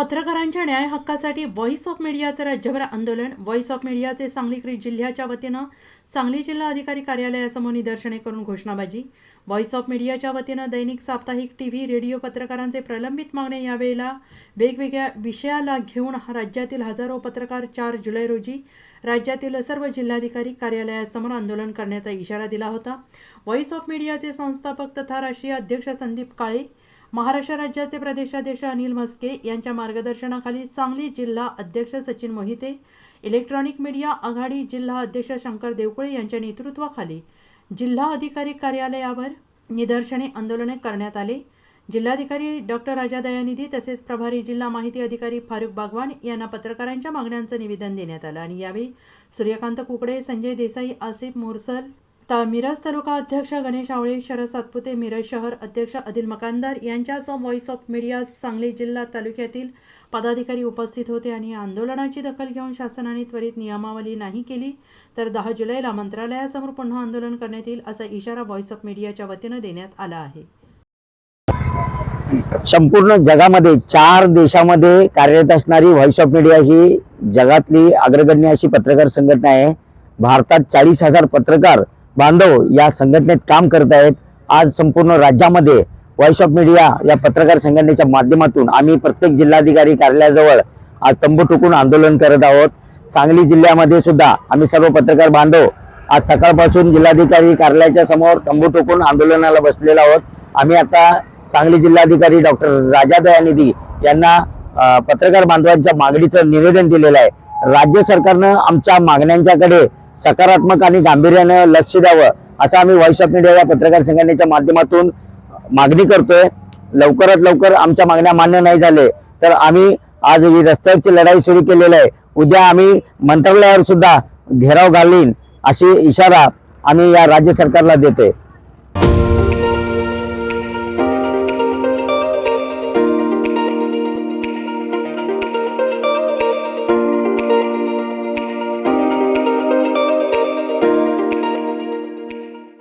पत्रकारांच्या न्याय हक्कासाठी व्हॉइस ऑफ मीडियाचं राज्यभर आंदोलन. व्हॉइस ऑफ मीडियाचे सांगली जिल्ह्याच्या वतीनं सांगली जिल्हा अधिकारी कार्यालयासमोर निदर्शने करून घोषणाबाजी. व्हॉइस ऑफ मीडियाच्या वतीनं दैनिक साप्ताहिक टी व्ही रेडिओ पत्रकारांचे प्रलंबित मागणे यावेळेला वेगवेगळ्या विषयाला घेऊन राज्यातील हजारो पत्रकार चार जुलै रोजी राज्यातील सर्व जिल्हाधिकारी कार्यालयासमोर आंदोलन करण्याचा इशारा दिला होता. व्हॉइस ऑफ मीडियाचे संस्थापक तथा राष्ट्रीय अध्यक्ष संदीप काळे महाराष्ट्र राज्याचे प्रदेशाध्यक्ष अनिल म्हस्के यांच्या मार्गदर्शनाखाली सांगली जिल्हा अध्यक्ष सचिन मोहिते इलेक्ट्रॉनिक मीडिया आघाडी जिल्हा अध्यक्ष शंकर देवकुळे यांच्या नेतृत्वाखाली जिल्हा अधिकारी कार्यालयावर निदर्शने आंदोलने करण्यात आले. जिल्हाधिकारी डॉक्टर राजा दयानिधी तसेच प्रभारी जिल्हा माहिती अधिकारी फारुख बागवान यांना पत्रकारांच्या मागण्यांचं निवेदन देण्यात आलं आणि यावेळी सूर्यकांत कुकडे संजय देसाई आसिफ मोरसल ता मिरज तालुका अध्यक्ष गणेश आवळे शरद सातपुते मिरज शहर अध्यक्ष अदिल मकानदार यांच्यासह व्हॉइस ऑफ मीडिया सांगली जिल्हा तालुक्यातील पदाधिकारी उपस्थित होते आणि आंदोलनाची दखल घेऊन शासनाने त्वरित नियमावली नाही केली तर दहा जुलैला मंत्रालयासमोर पुन्हा आंदोलन करण्यात येईल असा इशारा व्हॉइस ऑफ मीडियाच्या वतीनं देण्यात आला आहे. संपूर्ण जगामध्ये चार देशामध्ये कार्यरत असणारी व्हॉइस ऑफ मीडिया ही जगातली अग्रगण्य अशी पत्रकार संघटना आहे. भारतात चाळीस हजार पत्रकार बांधव या संघटनेत काम करत आहेत. आज संपूर्ण राज्यामध्ये व्हॉइस ऑफ मीडिया या पत्रकार संघटनेच्या माध्यमातून आम्ही प्रत्येक जिल्हाधिकारी कार्यालयाजवळ आज तंबू ठोकून आंदोलन करत आहोत. सांगली जिल्ह्यामध्ये सुद्धा आम्ही सर्व पत्रकार बांधव आज सकाळपासून जिल्हाधिकारी कार्यालयाच्या समोर तंबू ठोकून आंदोलनाला बसलेलो आहोत. आम्ही आता सांगली जिल्हाधिकारी डॉक्टर राजा दयानिधी यांना पत्रकार बांधवांच्या मागणीचं निवेदन दिलेलं आहे. राज्य सरकारनं आमच्या मागण्यांच्याकडे सकारात्मक आणि गांभीर्यानं लक्ष द्यावं असं आम्ही व्हॉइस ऑफ मीडिया या पत्रकार संघटनेच्या माध्यमातून मागणी करतोय. लवकरात लवकर आमच्या मागण्या मान्य नाही झाले तर आम्ही आज ही रस्त्यावरची लढाई सुरू केलेली आहे. उद्या आम्ही मंत्रालयावर सुद्धा घेराव घालीन अशी इशारा आम्ही या राज्य सरकारला देतोय.